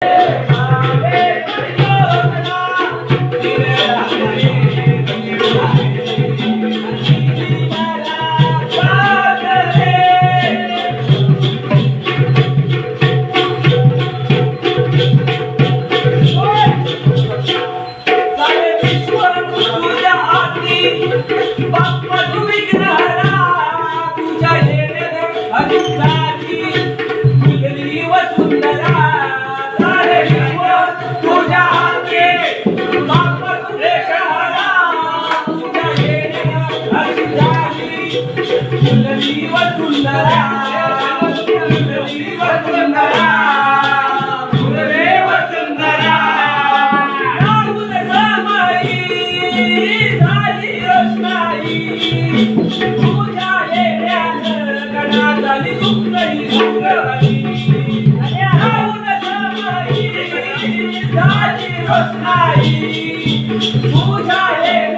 Yeah. Mucha alegría.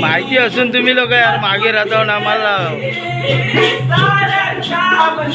माहिती असून तुम्ही लोक यार मागे राहतो ना आम्हाला आपण